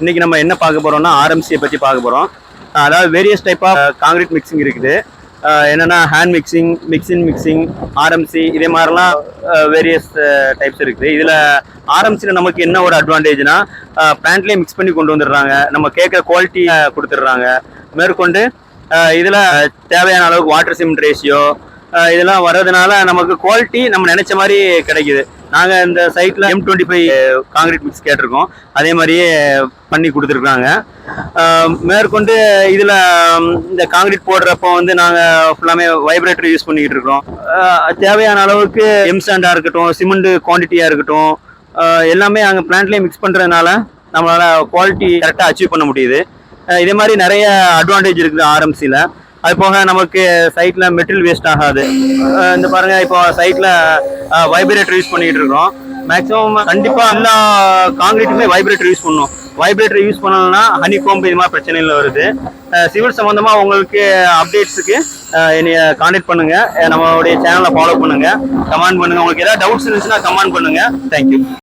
இன்னைக்கு நம்ம என்ன பார்க்க போறோம்னா ஆர்எம்சியை பற்றி பார்க்க போகிறோம் அதாவது various type of concrete mixing இருக்குது. என்னென்னா hand mixing mixing mixing RMC இதே மாதிரிலாம் வேரியஸ் டைப்ஸ் இருக்குது. இதில் ஆர்எம்சியில் நமக்கு என்ன ஒரு அட்வான்டேஜ்னா பிளான்ட்லேயே மிக்ஸ் பண்ணி கொண்டு வந்துடுறாங்க. நம்ம கேட்குற குவாலிட்டியை கொடுத்துட்றாங்க. மேற்கொண்டு இதில் தேவையான அளவுக்கு வாட்டர் சிமெண்ட் ரேஷியோ இதெல்லாம் வர்றதுனால நமக்கு குவாலிட்டி நம்ம நினச்ச மாதிரி கிடைக்குது. நாங்கள் இந்த சைட்டில் M twenty five concrete mix கேட்டிருக்கோம். அதே மாதிரியே பண்ணி கொடுத்துருக்காங்க மேற்கொண்டு இதில் இந்த காங்கிரீட் போடுறப்போ வந்து நாங்கள் ஃபுல்லாமே வைப்ரேட்டர் யூஸ் பண்ணிக்கிட்டு இருக்கோம் தேவையான அளவுக்கு எம்சாண்டாக இருக்கட்டும் சிமெண்ட் குவான்டிட்டியாக இருக்கட்டும் எல்லாமே அங்கே பிளான்ட்லேயே மிக்ஸ் பண்ணுறதுனால நம்மளால் குவாலிட்டி கரெக்டாக அச்சீவ் பண்ண முடியுது. இதே மாதிரி நிறைய அட்வான்டேஜ் இருக்குது ஆர்எம்சியில் அது போக நமக்கு சைட்டில் மெட்டீரியல் வேஸ்ட் ஆகாது. இந்த பாருங்கள் இப்போ சைட்டில் வைப்ரேட்டர் யூஸ் பண்ணிக்கிட்டு இருக்கோம். மேக்ஸிமம் கண்டிப்பாக எல்லா காங்கிரீட்டுமே வைப்ரேட்டர் யூஸ் பண்ணணும். வைப்ரேட்டர் யூஸ் பண்ணலன்னா ஹனி கோம்பு இது மாதிரி பிரச்சனைகள் வருது. சிவில் சம்மந்தமாக உங்களுக்கு அப்டேட்ஸுக்கு என்னைய காண்டாக்ட் பண்ணுங்கள் நம்மளுடைய சேனலை ஃபாலோ பண்ணுங்கள் கமெண்ட் பண்ணுங்கள் உங்களுக்கு ஏதாவது டவுட்ஸ் இருந்துச்சுன்னா கமெண்ட் பண்ணுங்கள் தேங்க்யூ